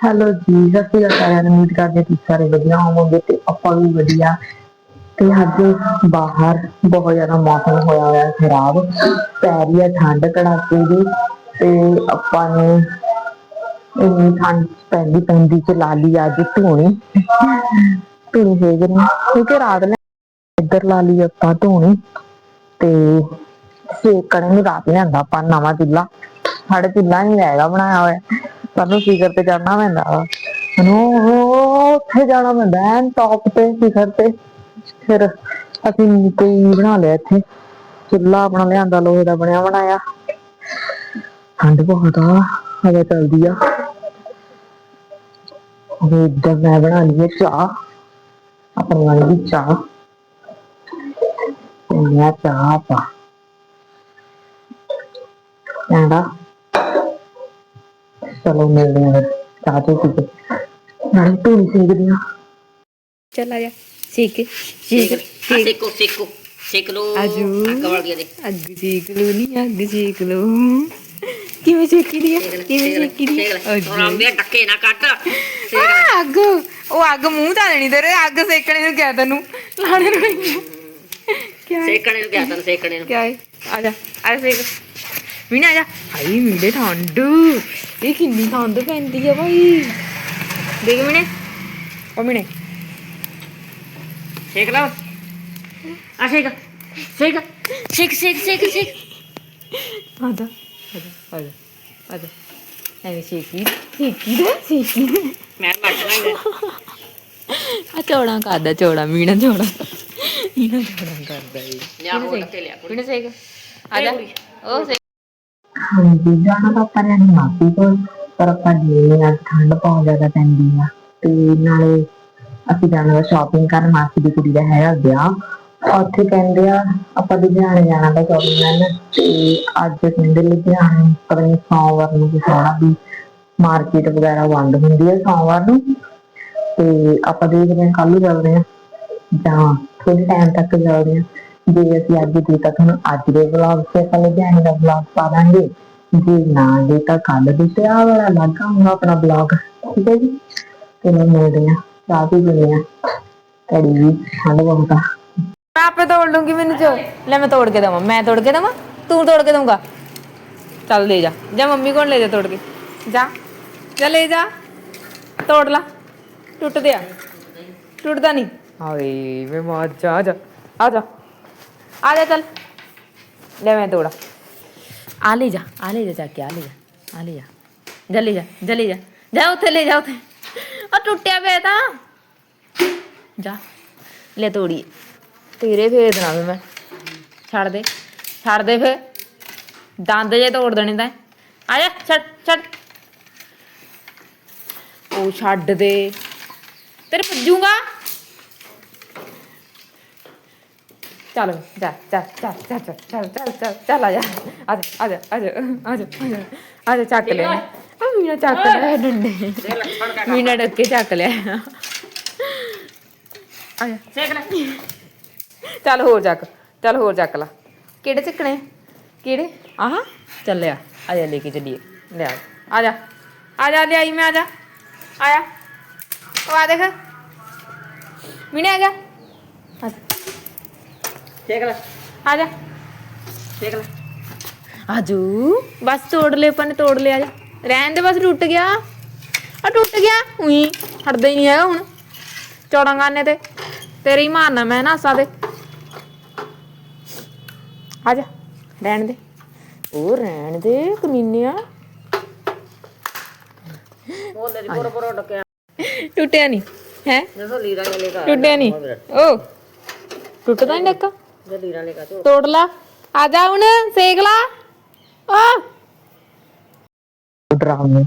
Hello ਜੀ, ਸਤਿ ਸ਼੍ਰੀ ਅਕਾਲ ਸਾਰਿਆਂ ਨੂੰ। ਉਮੀਦ ਕਰਦੇ ਹਾਂ ਤੁਸੀਂ ਸਾਰੇ ਵਧੀਆ ਹੋਵੋਗੇ ਤੇ ਆਪਾਂ ਵੀ ਵਧੀਆ। ਤੇ ਅੱਜ ਬਾਹਰ ਬਹੁਤ ਜ਼ਿਆਦਾ ਮੌਸਮ ਹੋਇਆ ਹੋਇਆ ਹੈ, ਖਰਾਬ। ਪੈ ਰਹੀ ਹੈ ਠੰਡ ਕੜਾਕੇ ਦੀ। ਤੇ ਆਪਾਂ ਨੇ ਇੰਨੀ ਠੰਡ ਪੈਂਦੀ ਪੈਂਦੀ ਚ ਲਾ ਲਈ ਅੱਜ ਧੂਣੀ। ਧੂਣੀ ਸੇਕ ਰਹੀ ਕਿਉਂਕਿ ਰਾਤ ਨੇ ਇੱਧਰ ਲਾ ਲਈ ਆਪਾਂ ਧੂਣੀ। ਤੇ ਸੇਕਣ ਨੂੰ ਰਾਤ ਲਿਆਂਦਾ ਆਪਾਂ ਨਵਾਂ ਚੁੱਲਾ ਸਾਡੇ ਚੁੱਲਾ ਨਹੀਂ ਹੈਗਾ ਬਣਾਇਆ ਹੋਇਆ। ਸਾਨੂੰ ਸਿਖਰ ਤੇ ਜਾਣਾ ਪੈਂਦਾ ਵਾ। ਉੱਥੇ ਜਾਣਾ ਪੈਂਦਾ, ਐਨ ਟੌਪ ਤੇ ਸਿਖਰ ਤੇ। ਫਿਰ ਅਸੀਂ ਕੋਈ ਬਣਾ ਲਿਆ ਇੱਥੇ। ਚੁੱਲਾ ਆਪਣਾ ਲਿਆਂਦਾ, ਲੋਹੇ ਦਾ ਬਣਿਆ ਬਣਾਇਆ। ਠੰਡ ਬਹੁਤ ਆ, ਹਵਾ ਚੱਲਦੀ ਆ। ਉਹ ਇੱਧਰ ਮੈਂ ਬਣਾ ਲਈ ਚਾਹ। ਆਪਣੀ ਵਾਲੀ ਚਾਹ। ਤੇ ਮੈਂ ਚਾਹ ਪਾ ਕਹਿੰਦਾ ਚਲੋ ਮਿਲਦੇ ਹਾਂ ਫਿਰ ਚਾਹ ਚੋ ਪੀ ਕੇ ਨਾਲੇ ਧੂਣੀ ਸੇਕਦੀ ਆ ਚੱਲ ਆ ਜਾ ਸੇਕ ਸੇਕ ਸੇਕ ਸੇਕੋ। ਸੇਕੋ ਸੇਕ ਲੋ ਆਜੂ। ਅੱਗ ਵਾਲ ਗਿਆ ਦੇ। ਅੱਗ ਸੇਕ ਲੋ ਨਹੀਂ ਅੱਗ ਸੇਕ ਲੋ ਕਿਵੇਂ ਸੇਕੀ ਦੀ ਹੈ ਕਿਵੇਂ ਸੇਕੀ ਦੀ ਹੈ ਔਰ ਆਂਬੇ ਟੱਕੇ ਨਾ ਕੱਟ। ਆ ਅੱਗ ਉਹ ਅੱਗ ਮੂੰਹ ਤਾਂ ਦੇਣੀ ਤੇਰੇ ਅੱਗ ਸੇਕਣੇ ਨੂੰ ਕਿਹਾ ਤੈਨੂੰ। ਲਾਣੇ ਨੂੰ ਹੈ ਸੇਕਣੇ ਨੂੰ ਕਿਹਾ ਤੈਨੂੰ ਸੇਕਣੇ ਨੂੰ। ਕਿਆ ਹੈ ਆ ਜਾ ਆ ਜਾ ਸੇਕ। ਮੀਨਾ ਆ ਜਾ ਹਾਈ ਮੀਂਡੇ ਠੰਡ ਇਹ ਕਿੰਨੀ ਠੰਡ ਪੈਂਦੀ ਆ ਭਾਈ ਦੇਖ ਮੀਨੇ ਉਹ ਮੀਨੇ ਸੇਕ ਲਾ ਆ ਸੇਕ ਸੇਕ ਸੇਕ ਸੇਕ ਸੇਕ ਸੇਕ ਆ ਜਾ ਆ ਜਾ ਆ ਜਾ ਆ ਜਾ ਐਵੇਂ ਸੇਕੀ ਸੇਕੀ ਦੇ ਸੇਕੀ ਮੈਂ ਮੱਟਣਾ ਆ ਚੌੜਾ ਕਰਦਾ ਚੌੜਾ ਮੀਣਾ ਚੌੜਾ ਮੀਣਾ ਚੌੜਾ ਕਰਦਾ ਏ ਲਿਆ ਹੋਰ ਟੱਕੇ ਲਿਆ ਮੀਣਾ ਸੇਕ ਆ ਜਾ ਉਹ ਹਾਂਜੀ ਜਾਣਾ ਤਾਂ ਆਪਾਂ ਨੇ ਮਾਪੀ ਕੋਲ, ਪਰ ਆਪਾਂ ਗਏ ਅੱਜ ਠੰਡ ਬਹੁਤ ਜ਼ਿਆਦਾ ਪੈਂਦੀ ਆ, ਤੇ ਨਾਲੇ ਅਸੀਂ ਜਾਣਾ ਸ਼ਾਪਿੰਗ ਕਰਨ, ਮਾਸੀ ਦੀ ਕੁੜੀ ਦਾ ਹੈਗਾ ਵਿਆਹ, ਉੱਥੇ ਕਹਿੰਦੇ ਆ, ਆਪਾਂ ਲੁਧਿਆਣੇ ਜਾਣਾ ਦਾ ਸ਼ਾਪਿੰਗ ਕਰਨ, ਤੇ ਅੱਜ ਕਹਿੰਦੇ ਲੁਧਿਆਣੇ, ਪਤਾ ਨੀ ਸੋਮਵਾਰ ਨੂੰ ਕੁਛ ਆਉਣਾ ਵੀ ਮਾਰਕੀਟ ਵਗੈਰਾ ਬੰਦ ਹੁੰਦੀ ਹੈ ਸੋਮਵਾਰ ਨੂੰ, ਤੇ ਆਪਾਂ ਦੇਖਦੇ ਹਾਂ ਕੱਲ ਨੂੰ ਚੱਲਦੇ ਹਾਂ ਜਾਂ ਥੋੜੇ ਟਾਈਮ ਤੱਕ ਚੱਲਦੇ ਹਾਂ ਜੇ ਅਸੀਂ ਅੱਜ ਦੇ ਤਾਂ ਤੁਹਾਨੂੰ ਅੱਜ ਦੇ ਵਲੌਗ ਤੇ ਆਪਾਂ ਲੁਧਿਆਣੇ ਦਾ ਵਲੌਗ ਪਾ ਦਾਂਗੇ ਜੇ ਨਾ ਦੇ ਤਾਂ ਕੱਲ ਦੇ ਤੇ ਆਹ ਵਾਲਾ ਲੱਗਾ ਹੋਊਗਾ ਆਪਣਾ ਵਲੌਗ ਠੀਕ ਹੈ ਜੀ? ਤੇ ਮੈਂ ਮਿਲਦੇ ਹਾਂ ਚਾਹ ਪੀ ਲੈਂਦੇ ਹਾਂ ਕੜੀ ਵੀ ਠੰਡ ਬਹੁਤ ਆ। ਮੈਂ ਆਪੇ ਤੋੜ ਲੂੰਗੀ ਮੈਨੂੰ ਜੋ ਲੈ ਮੈਂ ਤੋੜ ਕੇ ਦਵਾਂ ਮੈਂ ਤੋੜ ਕੇ ਦਵਾਂ? ਤੂੰ ਤੋੜ ਕੇ ਦਊਂਗਾ? ਚੱਲ ਲੈ ਜਾ ਜਾ ਮੰਮੀ ਕੋਲ ਲੈ ਜਾ ਤੋੜ ਕੇ। ਜਾ ਜਾ ਲੈ ਜਾ। ਤੋੜ ਲਾ ਟੁੱਟਦੇ ਆ। ਟੁੱਟਦਾ ਨਹੀਂ। ਹਾਏ ਮੈਂ ਮਾਰ ਜਾ ਆ ਜਾ ਆ ਜਾ। ਆ ਜਾ ਚੱਲ। ਲੈ ਮੈਂ ਤੋੜਾ। ਆ ਲੈ ਜਾ, ਆ ਲੈ ਜਾ ਜਾ ਕੇ, ਆ ਲੈ ਜਾ, ਆ ਲੈ ਜਾ। ਜਾ ਜਾ ਜਾ ਜਾ। ਜਾ ਉੱਥੇ, ਲੈ ਜਾ ਉੱਥੇ। ਆ ਟੁੱਟਿਆ ਪਿਆ ਤਾਂ। ਜਾ, ਲੈ ਤੋੜੀ। ਤੇਰੇ ਫੇਰ ਦੇਣਾ ਮੈਂ। ਛੱਡ ਦੇ ਛੱਡ ਦੇ ਫੇਰ। ਦੰਦ ਜੇ ਤੋੜ ਦੇਣੇ ਤਾਂ। ਆ ਜਾ, ਛੱਡ ਛੱਡ। ਉਹ ਛੱਡ ਦੇ। ਤੇਰੇ ਭੱਜੂਗਾ। ਚੱਲ ਜਾ ਜਾ ਜਾ ਜਾ ਚੱਲ ਚੱਲ ਚੱਲ ਚੱਲ ਆ ਜਾ ਆ ਜਾ ਆ ਜਾ ਆ ਜਾ ਆ ਜਾ ਚੱਕ ਲਿਆ ਆ ਮੀਨਾ ਚੱਕ ਲਿਆ ਡੰਡੇ ਮੀਨਾ ਡੱਕੇ ਚੱਕ ਲਿਆ ਆ ਜਾ ਸੇਕ ਲੈ ਚੱਲ ਹੋਰ ਚੱਕ ਚੱਲ ਹੋਰ ਚੱਕ ਲਾ ਕਿਹੜੇ ਚੱਕਣੇ ਕਿਹੜੇ ਆਹ ਚੱਲਿਆ ਆ ਜਾ ਲੈ ਕੇ ਚੱਲੀਏ ਲੈ ਆ ਆ ਜਾ ਆ ਜਾ ਲੈ ਆਈ ਮੈਂ ਆ ਜਾ ਆਇਆ ਉਹ ਆ ਦੇਖ ਮਿਨੇ ਆ ਜਾ ਆ ਸੇਕ ਲੈ। ਆ ਜਾ। ਸੇਕ ਲੈ। ਆਜੂ। ਬਸ ਤੋੜ ਲੈ ਪਨ ਤੋੜ ਲਿਆ ਜਾ। ਰਹਿਣ ਦੇ ਬਸ ਟੁੱਟ ਗਿਆ। ਆ ਟੁੱਟ ਗਿਆ। ਉਹੀ ਹਟਦਾ ਹੀ ਨਹੀਂ ਹੈਗਾ ਹੁਣ। ਚੌੜਾਂ ਗਾਨੇ ਤੇ। ਤੇਰੇ ਹੀ ਮਾਰਨਾ ਮੈਂ ਨਾ ਦੇ ਆ ਜਾ ਰਹਿਣ ਦੇ। ਉਹ ਰਹਿਣ ਦੇ ਕਮੀਨਿਆ। ਉਹ ਲੈ ਬੋਰ ਬੋਰ ਟੱਕੇ ਟੁੱਟਿਆ ਨਹੀਂ ਹੈ? ਜਦੋਂ ਲੀਰਾ ਨੇ ਲੇਗਾ ਟੁੱਟਿਆ ਨਹੀਂ। ਓ। ਟੁੱਟਦਾ ਨਹੀਂ ਡੱਕਾ? ਜੇ ਲੀਰਾ ਲੇਗਾ ਤੋ ਤੋੜ ਲਾ। ਆ ਜਾ ਹੁਣ ਸੇਕ ਲਾ। ਆ। ਡਰਾਮੇ।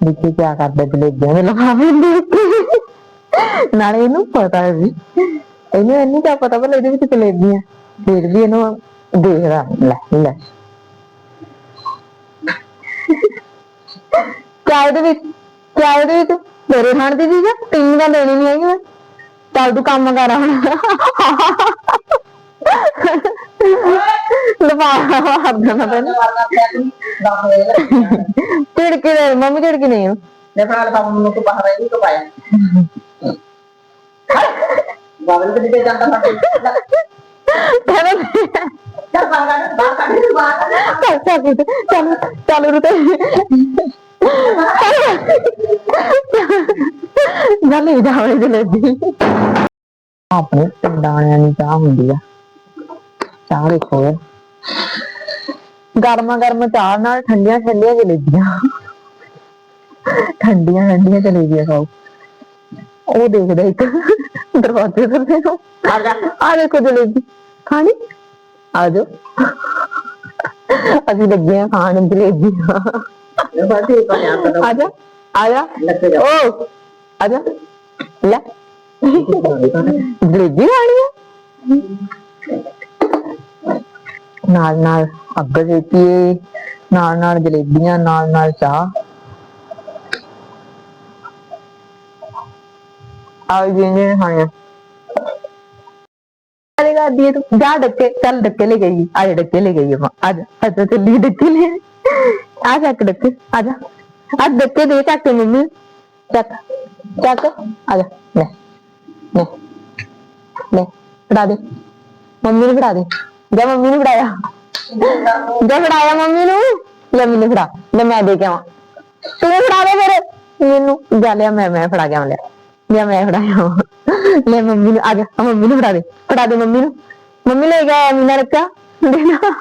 ਦੇਖੀ ਕੀ ਕਰਦੇ ਜਲੇਬੀਆਂ ਦੇ ਲਫਾਫੇ ਨਾਲੇ ਇਹਨੂੰ ਪਤਾ ਹੈ ਵੀ ਇਹਨੂੰ ਇਹਨੂੰ ਕੀ ਪਤਾ ਭਲਾ ਇਹਦੇ ਵਿੱਚ ਜਲੇਬੀਆਂ। ਫਿਰ ਵੀ ਇਹਨੂੰ ਦੇਖਦਾ ਲੈ ਲੈ। ਕਿਆ ਇਹਦੇ ਵਿੱਚ ਕਿਆ ਇਹਦੇ ਵਿੱਚ? ਮੇਰੇ ਖਾਣ ਦੀ ਚੀਜ਼ ਆ। ਤੈਨੂੰ ਤਾਂ ਲੈਣੀ ਨਹੀਂ ਹੈਗੀ ਮੈਂ। ਚੱਲ ਤੂੰ ਕੰਮ ਕਰ ਹੁਣ ਮੰਮੀ ਚੱਲ ਬਾਹਰ ਕੱਢ ਬਾਹਰ ਕੱਢ ਬਾਹਰ ਕੱਢ ਚੱਲ ਚੱਲ ਚੱਲ ਚੱਲ ਰੁਤੇ ਗੱਲ ਜਾਵੇ ਜਲੇਬੀ ਆਪਣੇ ਪਿੰਡਾਂ ਵਾਲਿਆਂ ਦੀ ਚਾਹ ਹੁੰਦੀ ਆ ਚਾਹ ਦੇਖੋ। ਗਰਮਾ ਗਰਮ ਚਾਹ ਨਾਲ ਠੰਡੀਆਂ ਠੰਡੀਆਂ ਜਲੇਬੀਆਂ ਠੰਡੀਆਂ ਠੰਡੀਆਂ ਜਲੇਬੀਆਂ ਖਾਓ ਉਹ ਦੇਖਦਾ ਇੱਕ ਦਰਵਾਜ਼ੇ ਤੇ ਦੇਖੋ ਆ ਜਾ। ਆ ਦੇਖੋ ਜਲੇਬੀ। ਖਾਣੀ? ਆ ਜਾਓ। ਅਸੀਂ ਲੱਗੇ ਆ ਖਾਣ ਜਲੇਬੀ ਇਹ ਬਾਤ ਇਹ ਪਾਇਆ ਕਰੋ ਆ ਜਾ। ਆ ਜਾ। ਲੱਗ ਜਾ ਓ ਆ ਜਾ। ਲੈ। ਜਲੇਬੀ ਖਾਣੀ ਆ? ਨਾਲ ਨਾਲ ਅੱਗ ਦੇਤੀਏ ਨਾਲ ਨਾਲ ਜਲੇਬੀਆਂ, ਨਾਲ ਨਾਲ ਚਾਹ। ਆਓ ਜੀ ਨੇ ਖਾਣੇ ਅਰੇ ਗਾਦੀ ਤੂੰ ਜਾ ਡੱਕੇ, ਚੱਲ ਡੱਕੇ ਲੈ ਗਈ ਆ ਜਾ ਡੱਕੇ ਲੈ ਗਈ ਮਾਂ ਆ ਜਾ ਆ ਜਾ ਚੱਲੀ ਡੱਕੇ ਲੈ। ਆ ਜਾ ਕੇ ਡੱਕੇ, ਆ ਜਾ। ਆ ਡੱਕੇ ਦੇ ਚੱਕ ਕੇ ਮੰਮੀ। ਚੱਕ ਚੱਕ, ਆ ਜਾ, ਲੈ ਲੈ ਲੈ, ਫੜਾ ਦੇ। ਮੰਮੀ ਨੂੰ ਫੜਾ ਦੇ। ਜਾ ਮੰਮੀ ਨੂੰ ਫੜਾਇਆ। ਜਾ ਫੜਾਇਆ ਮੰਮੀ ਨੂੰ। ਲੈ ਮੈਨੂੰ ਫੜਾ। ਲੈ ਮੈਂ ਦੇ ਕੇ ਆਵਾਂ। ਤੂੰ ਫੜਾ ਦੇ ਫਿਰ। ਮੈਨੂੰ ਜਾ ਲਿਆ ਮੈਂ ਮੈਂ ਫੜਾ ਕੇ ਲਿਆ। ਲਿਆ ਮੈਂ ਫੜਾਇਆ ਲੈ ਮੰਮੀ ਨੂੰ, ਆ ਜਾ। ਆ ਮੰਮੀ ਨੂੰ ਫੜਾ ਦੇ। ਫੜਾ ਦੇ ਮੰਮੀ ਨੂੰ। ਮੰਮੀ ਲੈ ਗਿਆ ਮੀਨਾ ਰੱਖਿਆ। ਦੇਣਾ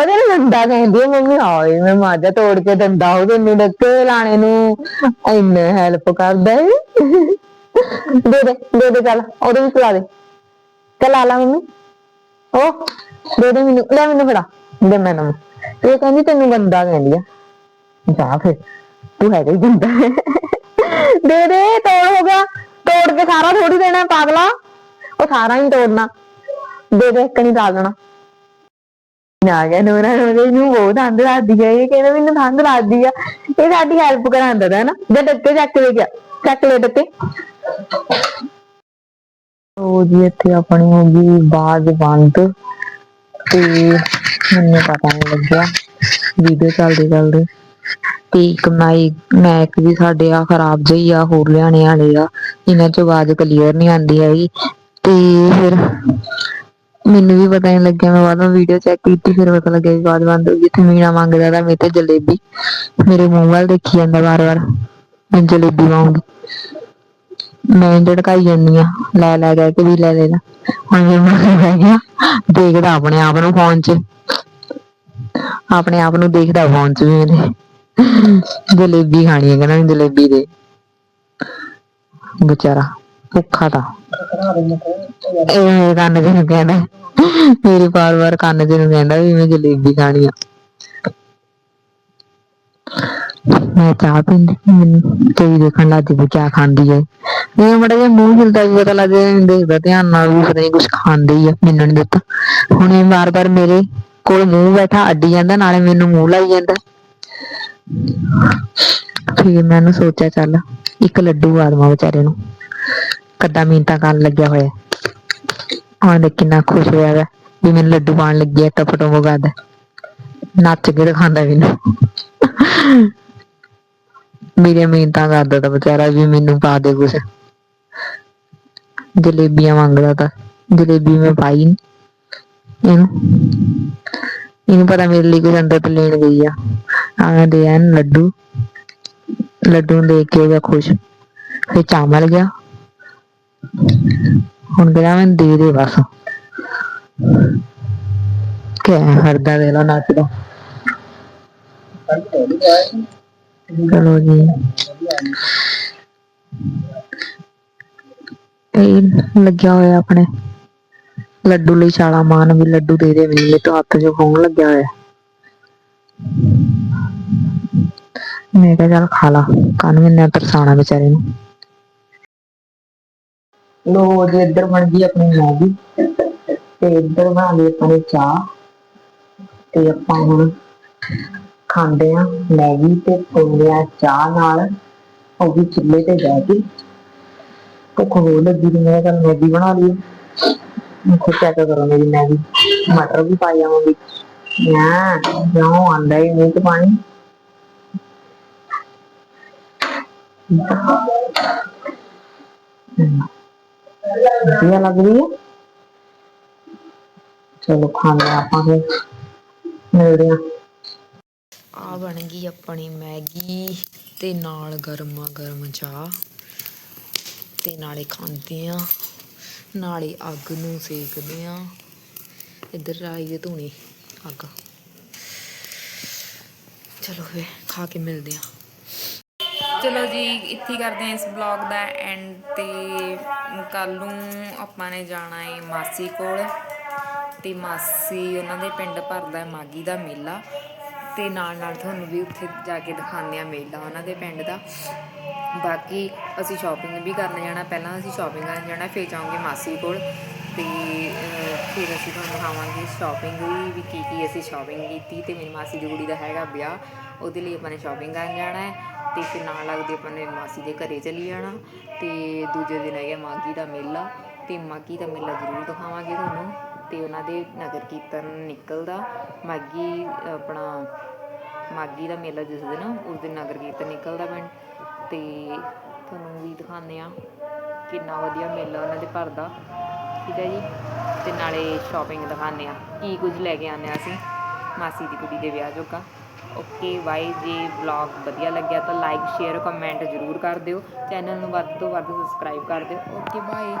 ਉਹਦੇ ਨੂੰ ਦੰਦਾ ਕਹਿੰਦੀ ਮੰਮੀ, ਹਾਏ, ਮੈਂ ਮਾਜਾ ਤੋੜ ਕੇ ਦੰਦਾ ਉਹਦੇ ਨੂੰ ਡੱਕੇ ਲਾਣੇ ਨੂੰ। ਇੰਨੇ ਹੈਲਪ ਕਰਦਾ ਏ। ਦੇ ਦੇ ਦੇ ਦੇ ਚੱਲ, ਉਹਦੇ ਵੀ ਲਾ ਦੇ। ਚੱਲ ਆ ਲਾ ਮੰਮੀ। ਉਹ ਦੇ ਦੇ ਮੈਨੂੰ, ਲੈ ਮੈਨੂੰ ਫੜਾ। ਦੇ ਮੈਨੂੰ। ਇਹ ਕਹਿੰਦੀ ਤੈਨੂੰ ਗੰਦਾ ਕਹਿੰਦੀ ਆ। ਜਾ ਫਿਰ, ਤੂੰ ਹੈਗਾ ਹੀ ਗੰਦਾ। ਦੇ ਦੇ, ਤੋੜ ਹੋ ਗਿਆ। ਤੋੜ ਕੇ ਸਾਰਾ ਥੋੜੀ ਦੇਣਾ, ਪਾਗਲਾ। ਉਹ ਸਾਰਾ ਹੀ ਤੋੜਨਾ। ਦੇ ਦੇ, ਇੱਕ ਨਹੀਂ ਡਾਲ ਦੇਣਾ। ਨਾ ਗਿਆ, ਨੂਰਾ ਨੂਰੇ ਨੂੰ ਬਹੁਤ ਆਂਦ ਲੱਗਦੀ ਹੈ ਇਹ ਕਹਿੰਦਾ ਮੈਨੂੰ ਠੰਡ ਲੱਗਦੀ ਆ। ਇਹ ਸਾਡੀ ਹੈਲਪ ਕਰਾਉਂਦਾ ਦਾ ਨਾ ਜੇ ਡੱਕੇ ਚੱਕ ਲੈ ਗਿਆ। ਚੱਕ ਲੈ ਡੱਕੇ। ਉਹ ਜੀ ਇੱਥੇ ਆਪਣੀ ਹੋ ਗਈ ਬਾਜ਼ ਬੰਦ ਤੇ ਮੈਨੂੰ ਪਤਾ ਨਹੀਂ ਲੱਗਿਆ ਵੀਡੀਓ ਚੱਲਦੇ ਚੱਲਦੇ ਤੇ ਇੱਕ ਮਾਈਕ ਮੈਕ ਵੀ ਸਾਡੇ ਆ ਖਰਾਬ ਜਿਹੀ ਆ, ਹੋਰ ਲਿਆਣੇ ਵਾਲੇ ਆ, ਇਹਨਾਂ ਚ ਆਵਾਜ਼ ਕਲੀਅਰ ਨਹੀਂ ਆਉਂਦੀ ਹੈਗੀ ਤੇ ਫਿਰ ਮੈਨੂੰ ਵੀ ਪਤਾ ਨਹੀਂ ਲੱਗਿਆ, ਮੈਂ ਬਾਅਦ ਵੀਡੀਓ ਚੈੱਕ ਕੀਤੀ, ਫਿਰ ਪਤਾ ਲੱਗਿਆ ਵੀ ਆਵਾਜ਼ ਬੰਦ ਹੋ ਗਈ ਤੇ ਮੀਣਾ ਮੰਗਦਾ ਤਾਂ ਮੇਰੇ ਤੇ ਜਲੇਬੀ, ਮੇਰੇ ਮੂੰਹ ਵੱਲ ਦੇਖੀ ਜਾਂਦਾ ਵਾਰ-ਵਾਰ ਮੈਂ ਜਲੇਬੀ ਮੰਗਦੀ ਮੈਂ ਝੜਕਾਈ ਜਾਂਦੀ ਆ ਲੈ ਲੈ ਕਹਿ ਕੇ ਵੀ ਲੈ ਲੈ ਹੁਣ ਮੇਰੇ ਮੂੰਹ ਬਹਿ ਗਿਆ ਦੇਖਦਾ ਆਪਣੇ ਆਪ ਨੂੰ ਫੋਨ 'ਚ। ਆਪਣੇ ਆਪ ਨੂੰ ਦੇਖਦਾ ਫੋਨ 'ਚ ਵੀ ਮੇਰੇ ਜਲੇਬੀ ਖਾਣੀ ਹੈ ਕਹਿੰਦਾ ਮੈਨੂੰ ਜਲੇਬੀ ਦੇ। ਵਿਚਾਰਾ ਭੁੱਖਾ ਤਾਂ। ਇਹ ਕੰਨ ਚ ਨੂੰ ਕਹਿੰਦਾ। ਮੇਰੀ ਵਾਰ ਵਾਰ ਕੰਨ ਚ ਨੂੰ ਕਹਿੰਦਾ ਵੀ ਮੈਂ ਜਲੇਬੀ ਖਾਣੀ ਆ। ਮੈਂ ਚਾਹ ਪੀਂਦੀ, ਮੈਨੂੰ ਕੋਈ ਦੇਖਣ ਲੱਗ ਵੀ ਕਿਆ ਖਾਂਦੀ ਹੈ। ਇਹ ਮੜਾ ਜਿਹਾ ਮੂੰਹ ਹਿਲਦਾ ਵੀ ਪਤਾ ਲੱਗ ਜਾਂਦਾ, ਦੇਖਦਾ ਧਿਆਨ ਨਾਲ ਵੀ ਪਤਾ ਨਹੀਂ ਕੁਝ ਖਾਂਦੀ ਹੀ ਆ, ਮੈਨੂੰ ਨਹੀਂ ਦਿੱਤਾ। ਹੁਣ ਇਹ ਵਾਰ ਵਾਰ ਮੇਰੇ ਕੋਲ ਮੂੰਹ ਬੈਠਾ, ਅੱਡੀ ਜਾਂਦਾ, ਨਾਲੇ ਮੈਨੂੰ ਮੂੰਹ ਲਾਈ ਜਾਂਦਾ। ਫਿਰ ਮੈਨੂੰ ਸੋਚਿਆ, ਚੱਲ ਇੱਕ ਲੱਡੂ ਆਦਮਾ ਵਿਚਾਰੇ ਨੂੰ। ਕੱਦਾ ਮਿੰਤਾ ਕਰਨ ਲੱਗਿਆ ਹੋਇਆ। ਹੁਣ ਦੇਖ ਕਿੰਨਾ ਖੁਸ਼ ਹੋਇਆ ਵਾ, ਵੀ ਮੈਨੂੰ ਲੱਡੂ ਪਾਣ ਲੱਗੀ ਹੈ ਟਪਟੋ ਮਗਾਦਾ ਨੱਚ ਕੇ ਦਿਖਾਉਂਦਾ ਮੈਨੂੰ। ਮੇਰੇ ਮਿੰਤਾ ਕਰਦਾ ਤਾਂ ਵਿਚਾਰਾ ਵੀ ਮੈਨੂੰ ਪਾ ਦੇ ਕੁਛ। ਜਲੇਬੀਆਂ ਮੰਗਦਾ ਤਾਂ, ਜਲੇਬੀ ਮੈਂ ਪਾਈ ਨੀ। ਇਹਨੂੰ ਇਹਨੂੰ ਪਤਾ ਮੇਰੇ ਲਈ ਕੁਝ ਅੰਦਰ ਤੋਂ ਲੈਣ ਗਈ ਆ। ਆ ਦੇ ਐਨ ਲੱਡੂ ਲੱਡੂ ਨੂੰ ਦੇਖ ਕੇ ਉਹ ਖੁਸ਼। ਫਿਰ ਚਾਵਲ ਗਿਆ। ਹੁਣ ਕਹਿੰਦਾ ਮੈਂ ਦੇ ਦੇ ਬਸ। ਕਿ ਹਰਦਾ ਦੇ ਲਾ ਨੱਚਦਾ ਚਲੋ ਜੀ। ਇਹ ਲੱਗਿਆ ਹੋਇਆ ਆਪਣੇ। ਲੱਡੂ ਲਈ ਛਾਲਾ ਮਾਨ ਵੀ ਲੱਡੂ ਦੇ ਦੇ ਮੈਨੂੰ ਮੇਰੇ ਤੋਂ ਹੱਥ ਜੋ ਹੋਣ ਲੱਗਿਆ ਹੋਇਆ। ਮੈਂ ਕਿਹਾ ਚੱਲ ਖਾ ਲਾ ਕੰਨ ਮੈਨੇ ਤਰਸਾਣਾ ਵਿਚਾਰੇ ਨੂੰ। ਲੋ ਜੀ, ਇੱਧਰ ਬਣ ਗਈ ਆਪਣੀ ਮੈਗੀ। ਤੇ ਇੱਧਰ ਬਣਾ ਲਈ ਆਪਣੀ ਚਾਹ। ਤੇ ਆਪਾਂ ਹੁਣ ਖਾਂਦੇ ਆ ਮੈਗੀ ਤੇ ਪੀਂਦੇ ਆ ਚਾਹ ਨਾਲ। ਉਹ ਵੀ ਚੁੱਲ੍ਹੇ ਤੇ ਬਹਿ ਕੇ। ਭੁੱਖ ਹੋ ਲੱਗੀ ਤੇ ਮੈਂ ਚੱਲ ਮੈਗੀ ਬਣਾ ਲਈ ਦੇਖੋ ਕਿਆ ਕਰੋ ਮੇਰੀ ਮੈਗੀ ਮਟਰ ਵੀ ਪਾਈ ਆਵਾਂ ਵਿੱਚ ਨਾ ਕਿਉਂ ਆਂਦਾ ਹੀ ਨਹੀਂ ਤੇ ਪਾਣੀ। ਆ ਵਧੀਆ ਲੱਗ ਰਹੀ ਹੈ। ਚਲੋ ਖਾਣੇ ਆਪਾਂ ਫਿਰ। ਮਿਲਦੇ ਆ ਆ ਬਣ ਗਈ ਆਪਣੀ ਮੈਗੀ ਤੇ ਨਾਲ ਗਰਮਾ ਗਰਮ ਚਾਹ। ਤੇ ਨਾਲੇ ਖਾਂਦੇ ਆ ਨਾਲੇ ਅੱਗ ਨੂੰ ਸੇਕਦੇ ਆ ਇੱਧਰ ਆਈ ਹੈ ਧੂਣੀ, ਅੱਗ। ਚਲੋ ਫੇ ਖਾ ਕੇ ਮਿਲਦੇ ਆ। ਚਲੋ ਜੀ, ਇੱਥੇ ਕਰਦੇ ਹਾਂ ਇਸ ਬਲੌਗ ਦਾ ਐਂਡ ਤੇ ਕੱਲ ਨੂੰ ਆਪਾਂ ਨੇ ਜਾਣਾ ਹੈ ਮਾਸੀ ਕੋਲ। ਤੇ ਮਾਸੀ ਉਹਨਾਂ ਦੇ ਪਿੰਡ ਭਰਦਾ ਹੈ ਮਾਗੀ ਦਾ ਮੇਲਾ। ਅਤੇ ਨਾਲ ਨਾਲ ਤੁਹਾਨੂੰ ਵੀ ਉੱਥੇ ਜਾ ਕੇ ਦਿਖਾਉਂਦੇ ਆ ਮੇਲਾ ਉਹਨਾਂ ਦੇ ਪਿੰਡ ਦਾ। ਬਾਕੀ ਅਸੀਂ ਸ਼ਾਪਿੰਗ ਵੀ ਕਰਨ ਜਾਣਾ, ਪਹਿਲਾਂ ਅਸੀਂ ਸ਼ਾਪਿੰਗ ਕਰਨ ਜਾਣਾ, ਫਿਰ ਜਾਵਾਂਗੇ ਮਾਸੀ ਕੋਲ। ਤੇ ਫਿਰ ਅਸੀਂ ਤੁਹਾਨੂੰ ਦਿਖਾਵਾਂਗੇ ਸ਼ਾਪਿੰਗ ਵੀ ਵੀ ਕੀ ਕੀ ਅਸੀਂ ਸ਼ਾਪਿੰਗ ਕੀਤੀ ਤੇ ਮੇਰੀ ਮਾਸੀ ਦੀ ਕੁੜੀ ਦਾ ਹੈਗਾ ਵਿਆਹ, ਉਹਦੇ ਲਈ ਆਪਾਂ ਨੇ ਸ਼ਾਪਿੰਗ ਕਰਨ ਜਾਣਾ ਹੈ। ਤੇ ਫਿਰ ਨਾਲ ਲੱਗਦੇ ਆਪਾਂ ਨੇ ਮਾਸੀ ਦੇ ਘਰੇ ਚਲੀ ਜਾਣਾ। ਤੇ ਦੂਜੇ ਦਿਨ ਹੈਗਾ ਮਾਗੀ ਦਾ ਮੇਲਾ, ਤੇ ਮਾਗੀ ਦਾ ਮੇਲਾ ਜ਼ਰੂਰ ਦਿਖਾਵਾਂਗੇ ਤੁਹਾਨੂੰ। ਅਤੇ ਉਹਨਾਂ ਦੇ ਨਗਰ ਕੀਰਤਨ ਨਿਕਲਦਾ। ਮਾਘੀ, ਆਪਣਾ ਮਾਘੀ ਦਾ ਮੇਲਾ ਜਿਸ ਦਿਨ, ਉਸ ਦਿਨ ਨਗਰ ਕੀਰਤਨ ਨਿਕਲਦਾ ਪਿੰਡ। ਅਤੇ ਤੁਹਾਨੂੰ ਵੀ ਦਿਖਾਉਂਦੇ ਹਾਂ ਕਿੰਨਾ ਵਧੀਆ ਮੇਲਾ ਉਹਨਾਂ ਦੇ ਭਰਦਾ ਠੀਕ ਹੈ ਜੀ? ਅਤੇ ਨਾਲੇ ਸ਼ਾਪਿੰਗ ਦਿਖਾਉਂਦੇ ਹਾਂ। ਕੀ ਕੁਝ ਲੈ ਕੇ ਆਉਂਦੇ ਹਾਂ ਅਸੀਂ? ਮਾਸੀ ਦੀ ਕੁੜੀ ਦੇ ਵਿਆਹ ਜੋਗਾ। ਓਕੇ ਬਾਈ ਜੇ ਵਲੌਗ ਵਧੀਆ ਲੱਗਿਆ ਤਾਂ ਲਾਈਕ ਸ਼ੇਅਰ ਕਮੈਂਟ ਜ਼ਰੂਰ ਕਰ ਦਿਓ। ਚੈਨਲ ਨੂੰ ਵੱਧ ਤੋਂ ਵੱਧ ਸਬਸਕ੍ਰਾਈਬ ਕਰ ਦਿਓ। Okay bye